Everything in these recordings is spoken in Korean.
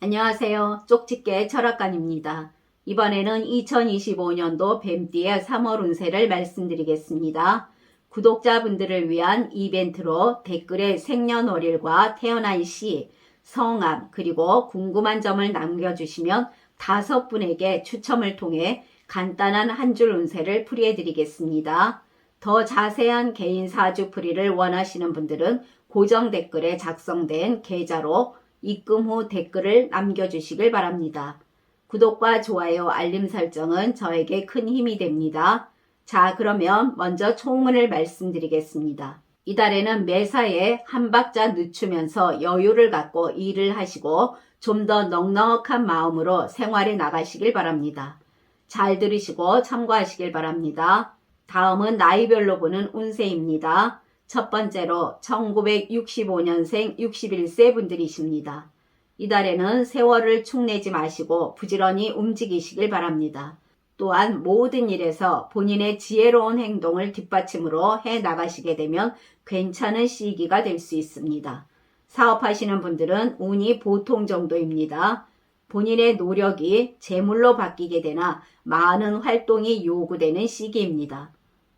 안녕하세요. 쪽집게 철학관입니다. 이번에는 2025년도 뱀띠의 3월 운세를 말씀드리겠습니다. 구독자분들을 위한 이벤트로 댓글에 생년월일과 태어난 시, 성함, 그리고 궁금한 점을 남겨주시면 다섯 분에게 추첨을 통해 간단한 한 줄 운세를 풀이해드리겠습니다. 더 자세한 개인 사주 풀이를 원하시는 분들은 고정 댓글에 작성된 계좌로 입금 후 댓글을 남겨주시길 바랍니다. 구독과 좋아요, 알림 설정은 저에게 큰 힘이 됩니다. 자, 그러면 먼저 총문을 말씀드리겠습니다. 이달에는 매사에 한 박자 늦추면서 여유를 갖고 일을 하시고 좀 더 넉넉한 마음으로 생활에 나가시길 바랍니다. 잘 들으시고 참고하시길 바랍니다. 다음은 나이별로 보는 운세입니다. 첫 번째로 1965년생 61세 분들이십니다. 이달에는 세월을 축내지 마시고 부지런히 움직이시길 바랍니다. 또한 모든 일에서 본인의 지혜로운 행동을 뒷받침으로 해 나가시게 되면 괜찮은 시기가 될 수 있습니다. 사업하시는 분들은 운이 보통 정도입니다. 본인의 노력이 재물로 바뀌게 되나 많은 활동이 요구되는 시기입니다.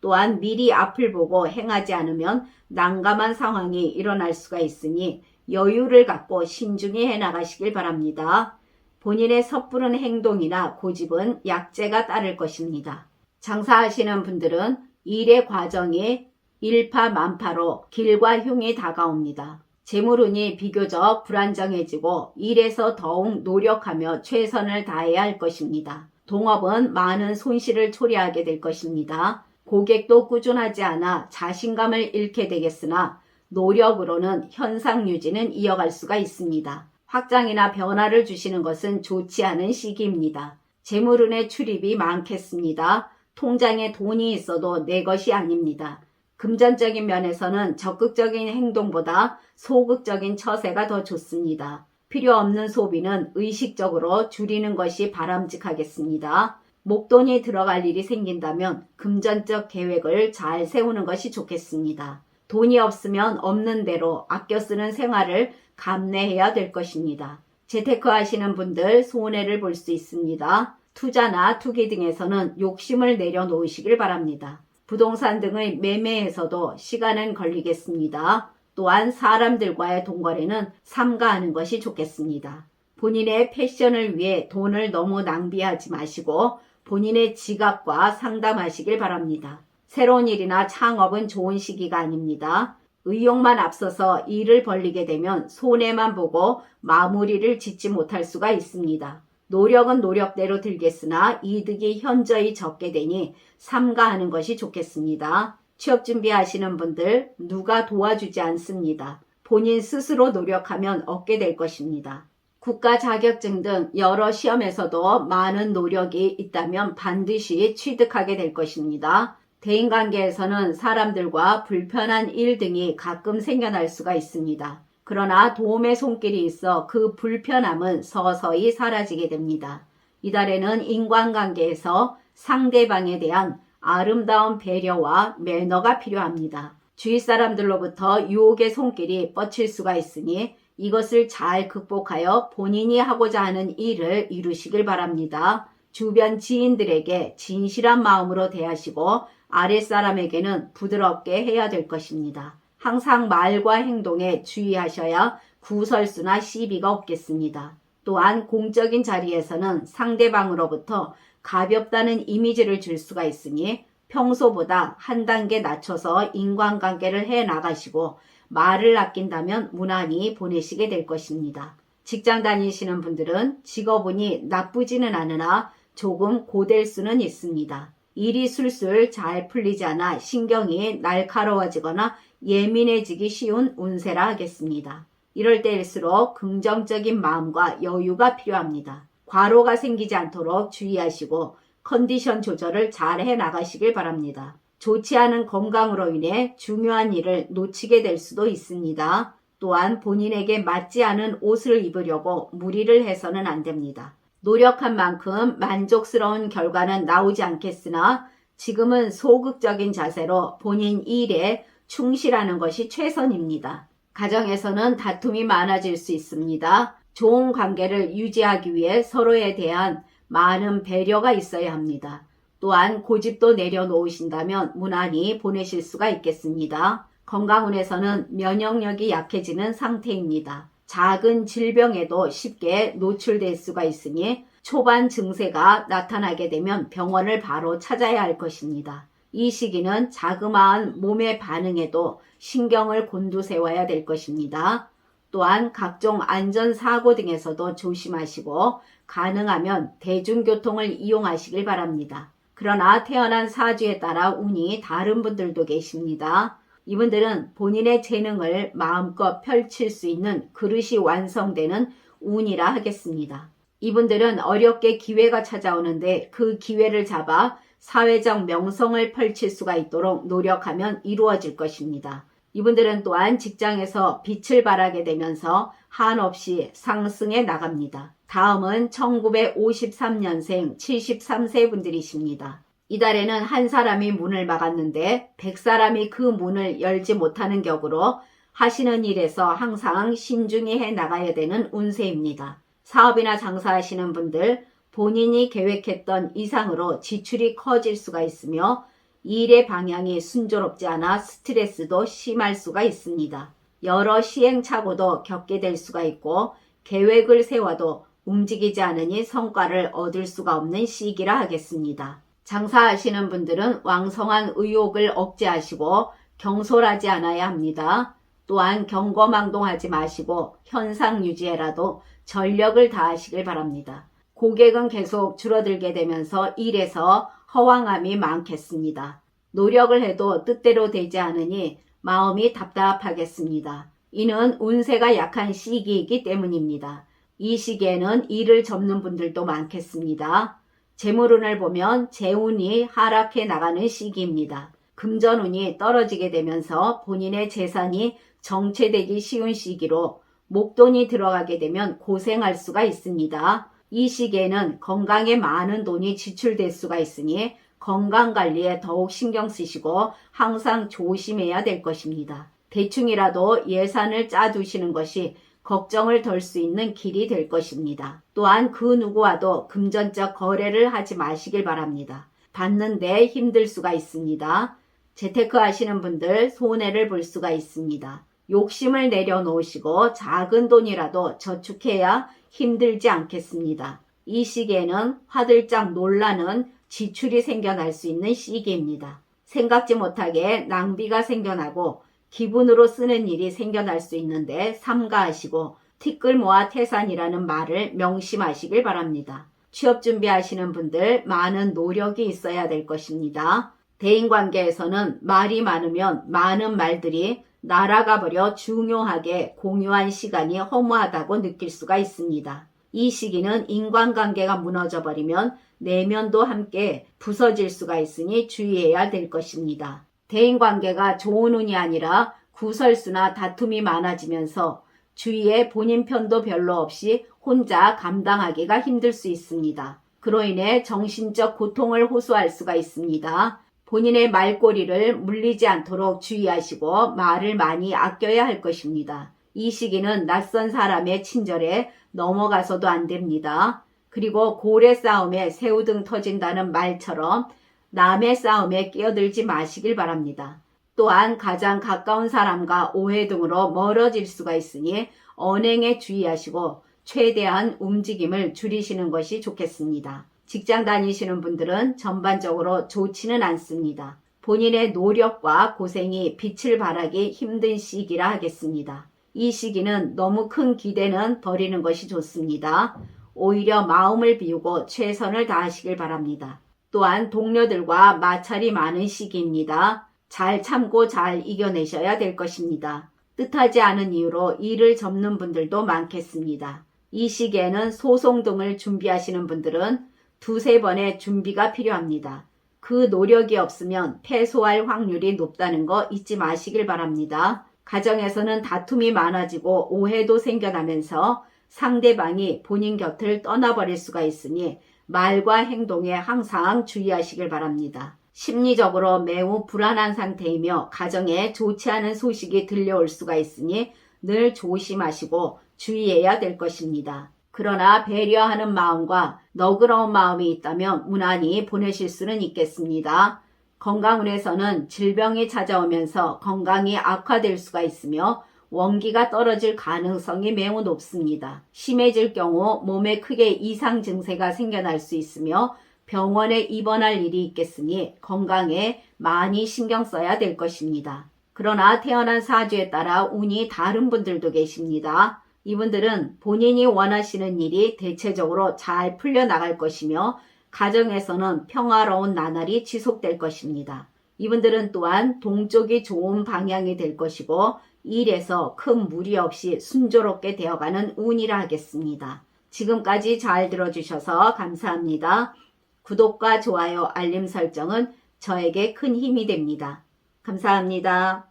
또한 미리 앞을 보고 행하지 않으면 난감한 상황이 일어날 수가 있으니 여유를 갖고 신중히 해 나가시길 바랍니다. 본인의 섣부른 행동이나 고집은 약재가 따를 것입니다. 장사하시는 분들은 일의 과정이 일파만파로 길과 흉이 다가옵니다. 재물운이 비교적 불안정해지고 일에서 더욱 노력하며 최선을 다해야 할 것입니다. 동업은 많은 손실을 초래하게 될 것입니다. 고객도 꾸준하지 않아 자신감을 잃게 되겠으나 노력으로는 현상 유지는 이어갈 수가 있습니다. 확장이나 변화를 주시는 것은 좋지 않은 시기입니다. 재물운의 출입이 많겠습니다. 통장에 돈이 있어도 내 것이 아닙니다. 금전적인 면에서는 적극적인 행동보다 소극적인 처세가 더 좋습니다. 필요 없는 소비는 의식적으로 줄이는 것이 바람직하겠습니다. 목돈이 들어갈 일이 생긴다면 금전적 계획을 잘 세우는 것이 좋겠습니다. 돈이 없으면 없는 대로 아껴 쓰는 생활을 감내해야 될 것입니다. 재테크 하시는 분들 손해를 볼 수 있습니다. 투자나 투기 등에서는 욕심을 내려놓으시길 바랍니다. 부동산 등의 매매에서도 시간은 걸리겠습니다. 또한 사람들과의 동거래는 삼가하는 것이 좋겠습니다. 본인의 패션을 위해 돈을 너무 낭비하지 마시고 본인의 지갑과 상담하시길 바랍니다. 새로운 일이나 창업은 좋은 시기가 아닙니다. 의욕만 앞서서 일을 벌리게 되면 손해만 보고 마무리를 짓지 못할 수가 있습니다. 노력은 노력대로 들겠으나 이득이 현저히 적게 되니 삼가하는 것이 좋겠습니다. 취업 준비하시는 분들 누가 도와주지 않습니다. 본인 스스로 노력하면 얻게 될 것입니다. 국가 자격증 등 여러 시험에서도 많은 노력이 있다면 반드시 취득하게 될 것입니다. 대인관계에서는 사람들과 불편한 일 등이 가끔 생겨날 수가 있습니다. 그러나 도움의 손길이 있어 그 불편함은 서서히 사라지게 됩니다. 이달에는 인간관계에서 상대방에 대한 아름다운 배려와 매너가 필요합니다. 주위 사람들로부터 유혹의 손길이 뻗칠 수가 있으니 이것을 잘 극복하여 본인이 하고자 하는 일을 이루시길 바랍니다. 주변 지인들에게 진실한 마음으로 대하시고 아랫사람에게는 부드럽게 해야 될 것입니다. 항상 말과 행동에 주의하셔야 구설수나 시비가 없겠습니다. 또한 공적인 자리에서는 상대방으로부터 가볍다는 이미지를 줄 수가 있으니 평소보다 한 단계 낮춰서 인간관계를 해 나가시고 말을 아낀다면 무난히 보내시게 될 것입니다. 직장 다니시는 분들은 직업운이 나쁘지는 않으나 조금 고될 수는 있습니다. 일이 술술 잘 풀리지 않아 신경이 날카로워지거나 예민해지기 쉬운 운세라 하겠습니다. 이럴 때일수록 긍정적인 마음과 여유가 필요합니다. 과로가 생기지 않도록 주의하시고 컨디션 조절을 잘 해 나가시길 바랍니다. 좋지 않은 건강으로 인해 중요한 일을 놓치게 될 수도 있습니다. 또한 본인에게 맞지 않은 옷을 입으려고 무리를 해서는 안 됩니다. 노력한 만큼 만족스러운 결과는 나오지 않겠으나 지금은 소극적인 자세로 본인 일에 충실하는 것이 최선입니다. 가정에서는 다툼이 많아질 수 있습니다. 좋은 관계를 유지하기 위해 서로에 대한 많은 배려가 있어야 합니다. 또한 고집도 내려놓으신다면 무난히 보내실 수가 있겠습니다. 건강운에서는 면역력이 약해지는 상태입니다. 작은 질병에도 쉽게 노출될 수가 있으니 초반 증세가 나타나게 되면 병원을 바로 찾아야 할 것입니다. 이 시기는 자그마한 몸의 반응에도 신경을 곤두세워야 될 것입니다. 또한 각종 안전사고 등에서도 조심하시고 가능하면 대중교통을 이용하시길 바랍니다. 그러나 태어난 사주에 따라 운이 다른 분들도 계십니다. 이분들은 본인의 재능을 마음껏 펼칠 수 있는 그릇이 완성되는 운이라 하겠습니다. 이분들은 어렵게 기회가 찾아오는데 그 기회를 잡아 사회적 명성을 펼칠 수가 있도록 노력하면 이루어질 것입니다. 이분들은 또한 직장에서 빛을 발하게 되면서 한없이 상승해 나갑니다. 다음은 1953년생 73세 분들이십니다. 이달에는 한 사람이 문을 막았는데 100사람이 그 문을 열지 못하는 격으로 하시는 일에서 항상 신중히 해 나가야 되는 운세입니다. 사업이나 장사하시는 분들 본인이 계획했던 이상으로 지출이 커질 수가 있으며 일의 방향이 순조롭지 않아 스트레스도 심할 수가 있습니다. 여러 시행착오도 겪게 될 수가 있고 계획을 세워도 움직이지 않으니 성과를 얻을 수가 없는 시기라 하겠습니다. 장사하시는 분들은 왕성한 의욕을 억제하시고 경솔하지 않아야 합니다. 또한 경거망동하지 마시고 현상 유지에라도 전력을 다하시길 바랍니다. 고객은 계속 줄어들게 되면서 일에서 허황함이 많겠습니다. 노력을 해도 뜻대로 되지 않으니 마음이 답답하겠습니다. 이는 운세가 약한 시기이기 때문입니다. 이 시기에는 일을 접는 분들도 많겠습니다. 재물운을 보면 재운이 하락해 나가는 시기입니다. 금전운이 떨어지게 되면서 본인의 재산이 정체되기 쉬운 시기로 목돈이 들어가게 되면 고생할 수가 있습니다. 이 시기에는 건강에 많은 돈이 지출될 수가 있으니 건강 관리에 더욱 신경 쓰시고 항상 조심해야 될 것입니다. 대충이라도 예산을 짜두시는 것이 걱정을 덜 수 있는 길이 될 것입니다. 또한 그 누구와도 금전적 거래를 하지 마시길 바랍니다. 받는데 힘들 수가 있습니다. 재테크 하시는 분들 손해를 볼 수가 있습니다. 욕심을 내려놓으시고 작은 돈이라도 저축해야 힘들지 않겠습니다. 이 시기에는 화들짝 놀라는 지출이 생겨날 수 있는 시기입니다. 생각지 못하게 낭비가 생겨나고 기분으로 쓰는 일이 생겨날 수 있는데 삼가하시고 티끌 모아 태산이라는 말을 명심하시길 바랍니다. 취업 준비하시는 분들 많은 노력이 있어야 될 것입니다. 대인관계에서는 말이 많으면 많은 말들이 날아가 버려 중요하게 공유한 시간이 허무하다고 느낄 수가 있습니다. 이 시기는 인간관계가 무너져 버리면 내면도 함께 부서질 수가 있으니 주의해야 될 것입니다. 대인관계가 좋은 운이 아니라 구설수나 다툼이 많아지면서 주위에 본인 편도 별로 없이 혼자 감당하기가 힘들 수 있습니다. 그로 인해 정신적 고통을 호소할 수가 있습니다. 본인의 말꼬리를 물리지 않도록 주의하시고 말을 많이 아껴야 할 것입니다. 이 시기는 낯선 사람의 친절에 넘어가서도 안 됩니다. 그리고 고래 싸움에 새우등 터진다는 말처럼 남의 싸움에 끼어들지 마시길 바랍니다. 또한 가장 가까운 사람과 오해 등으로 멀어질 수가 있으니 언행에 주의하시고 최대한 움직임을 줄이시는 것이 좋겠습니다. 직장 다니시는 분들은 전반적으로 좋지는 않습니다. 본인의 노력과 고생이 빛을 발하기 힘든 시기라 하겠습니다. 이 시기는 너무 큰 기대는 버리는 것이 좋습니다. 오히려 마음을 비우고 최선을 다하시길 바랍니다. 또한 동료들과 마찰이 많은 시기입니다. 잘 참고 잘 이겨내셔야 될 것입니다. 뜻하지 않은 이유로 일을 접는 분들도 많겠습니다. 이 시기에는 소송 등을 준비하시는 분들은 두세 번의 준비가 필요합니다. 그 노력이 없으면 패소할 확률이 높다는 거 잊지 마시길 바랍니다. 가정에서는 다툼이 많아지고 오해도 생겨나면서 상대방이 본인 곁을 떠나버릴 수가 있으니 말과 행동에 항상 주의하시길 바랍니다. 심리적으로 매우 불안한 상태이며 가정에 좋지 않은 소식이 들려올 수가 있으니 늘 조심하시고 주의해야 될 것입니다. 그러나 배려하는 마음과 너그러운 마음이 있다면 무난히 보내실 수는 있겠습니다. 건강운에서는 질병이 찾아오면서 건강이 악화될 수가 있으며 원기가 떨어질 가능성이 매우 높습니다. 심해질 경우 몸에 크게 이상 증세가 생겨날 수 있으며 병원에 입원할 일이 있겠으니 건강에 많이 신경 써야 될 것입니다. 그러나 태어난 사주에 따라 운이 다른 분들도 계십니다. 이분들은 본인이 원하시는 일이 대체적으로 잘 풀려나갈 것이며 가정에서는 평화로운 나날이 지속될 것입니다. 이분들은 또한 동쪽이 좋은 방향이 될 것이고 일에서 큰 무리 없이 순조롭게 되어가는 운이라 하겠습니다. 지금까지 잘 들어주셔서 감사합니다. 구독과 좋아요, 알림 설정은 저에게 큰 힘이 됩니다. 감사합니다.